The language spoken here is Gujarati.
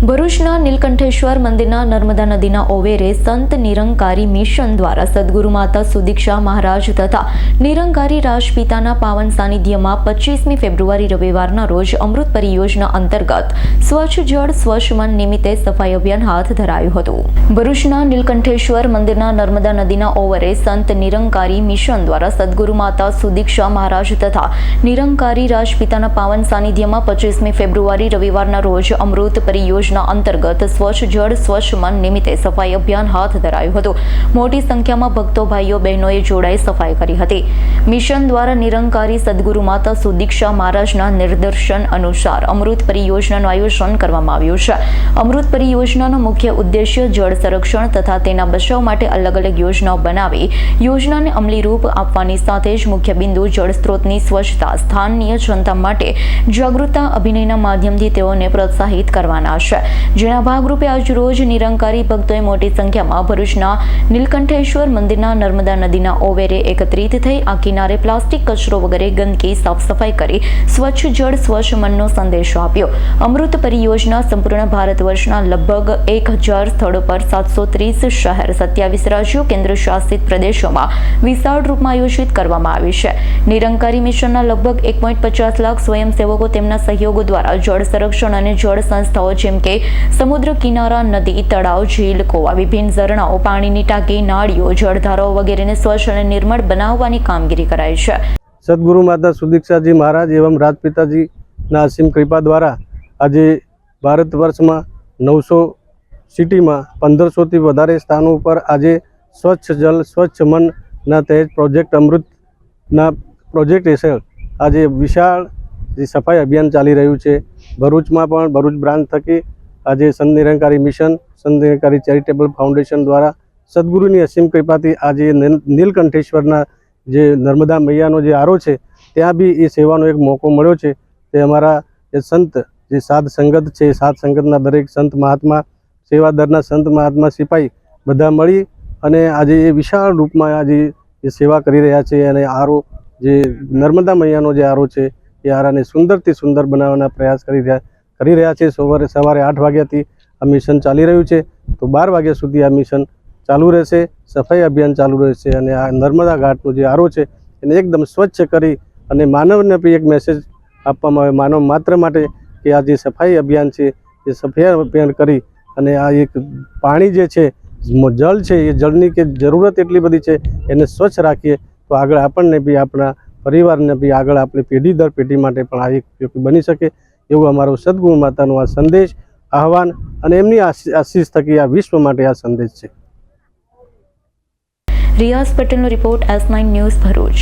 ભરૂચના નીલકંઠેશ્વર મંદિરના નર્મદા નદીના ઓવેરે સંત નિરંકારી મિશન દ્વારા સદગુરુ માતા સુદીક્ષા મહારાજ તથા નિરંકારી રાજપિતાના પાવન સાનિધ્યમાં પચીસમી ફેબ્રુઆરી રવિવારના રોજ અમૃત પરિયોજના અંતર્ગત સ્વચ્છ જળ, સ્વચ્છ મન નિમિત્તે સફાઈ અભિયાન હાથ ધરાયું હતું. ભરૂચના નીલકંઠેશ્વર મંદિરના નર્મદા નદીના ઓવરે સંત નિરંકારી મિશન દ્વારા સદગુરુ માતા સુદીક્ષા મહારાજ તથા નિરંકારી રાજપિતાના પાવન સાનિધ્યમાં પચીસમી ફેબ્રુઆરી રવિવારના રોજ અમૃત પરિયોજના અંતર્ગત સ્વચ્છ જળ, સ્વચ્છ મન નિમિત્તે સફાઈ અભિયાન હાથ ધરાયું હતું. મોટી સંખ્યામાં ભક્તો, ભાઈઓ, બહેનોએ જોડાઈ સફાઈ કરી હતી. મિશન દ્વારા નિરંકારી સદગુરુ માતા સુદીક્ષા મહારાજના નિર્દેશન અનુસાર અમૃત પરિયોજનાનું આયોજન કરવામાં આવ્યું છે. અમૃત પરિયોજનાનો મુખ્ય ઉદ્દેશ્ય જળ સંરક્ષણ તથા તેના બચાવ માટે અલગ અલગ યોજનાઓ બનાવી, યોજનાને અમલી રૂપ આપવાની સાથે જ મુખ્ય બિંદુ જળ સ્ત્રોતની સ્વચ્છતા, સ્થાનીય જનતા માટે જાગૃતતા અભિનયના માધ્યમથી તેઓને પ્રોત્સાહિત કરવાના છે. જેના ભાગરૂપે આજ નિરંકારી ભક્તોએ મોટી સંખ્યામાં ભરૂચના નીલકંઠેશ્વર મંદિરના નર્મદા નદીના ઓવેરે એકત્રિત થઈ આ કિનારે પ્લાસ્ટિક કચરો વગેરે ગંદકી, સાફ કરી સ્વચ્છ જળ, સ્વચ્છ મનનો સંદેશો આપ્યો. અમૃત પરિયોજના સંપૂર્ણ ભારત વર્ષના લગભગ એક હજાર સ્થળો પર સાતસો ત્રીસ શહેર સત્યાવીસ રાજ્યો, કેન્દ્ર શાસિત પ્રદેશોમાં વિશાળ રૂપમાં આયોજિત કરવામાં આવી છે. નિરંકારી મિશનના લગભગ એક પોઈન્ટ પચાસ લાખ સ્વયંસેવકો તેમના સહયોગો દ્વારા જળ સંરક્ષણ અને જળ સંસ્થાઓ જેમ કે સમુદ્ર કિનારા, નદી, તળાવ, ઝીલ કોવા વિભિન્ન ઝરણાઓ, પાણીની ટાંકી, નાળીઓ, જળધારાઓ વગેરેને સ્વચ્છ અને નિર્મળ બનાવવાની કામગીરી કરાઈ છે. સદગુરુ માતા સુદીક્ષાજી મહારાજ એવં રાજપિતાજીના અસીમ કૃપા દ્વારા આજે ભારત વર્ષમાં નવસો સિટીમાં પંદરસોથી વધારે સ્થાનો ઉપર આજે સ્વચ્છ જલ, સ્વચ્છ મનના તેજ પ્રોજેક્ટ અમૃતના પ્રોજેક્ટ હેઠળ આજે વિશાળ સફાઈ અભિયાન ચાલી રહ્યું છે. ભરૂચમાં પણ ભરૂચ બ્રાન્ચ થકી આજે સંત નિરંકારી મિશન, સંત નિરંકારી ચેરિટેબલ ફાઉન્ડેશન દ્વારા સદગુરુની અસીમ કૃપાથી આજે નીલકંઠેશ્વરના જે નર્મદા મૈયાનો જે આરો છે, ત્યાં બી એ સેવાનો એક મોકો મળ્યો છે તે અમારા જે સંત, જે સાત સંગત છે સાત સંગતના દરેક સંત મહાત્મા સેવાદરના સંત મહાત્મા, સિપાઈ બધા મળી અને આજે એ વિશાળ રૂપમાં આજે એ સેવા કરી રહ્યા છે અને આરો જે નર્મદા મૈયાનો જે આરો છે, એ આરાને સુંદરથી સુંદર બનાવવાના પ્રયાસ કરી રહ્યા કરી રહ્યા છે. સવારે સવારે આઠ વાગ્યાથી આ મિશન ચાલી રહ્યું છે. તો બાર વાગ્યા સુધી આ મિશન ચાલુ રહેશે. સફાઈ અભિયાન ચાલુ રહેશે અને આ નર્મદા ઘાટનો જે આરો છે, એને એકદમ સ્વચ્છ કરી અને માનવને બી એક મેસેજ આપવામાં આવે. માનવ માત્ર માટે કે આ જે સફાઈ અભિયાન છે, એ સફાઈ અભિયાન કરી અને આ એક પાણી જે છે જળ છે, એ જળની કે જરૂરત એટલી બધી છે, એને સ્વચ્છ રાખીએ તો આગળ આપણને બી આપણા પરિવારને બી આગળ આપણી પેઢી દર પેઢી માટે પણ આ એક બની શકે. એવું અમારો સદગુરુ માતાનો આ સંદેશ, આહવાન અને એમની આશી- આશીષ થકી આ વિશ્વ માટે આ સંદેશ છે. રિયાઝ પટેલનો report S nine news Bharuch.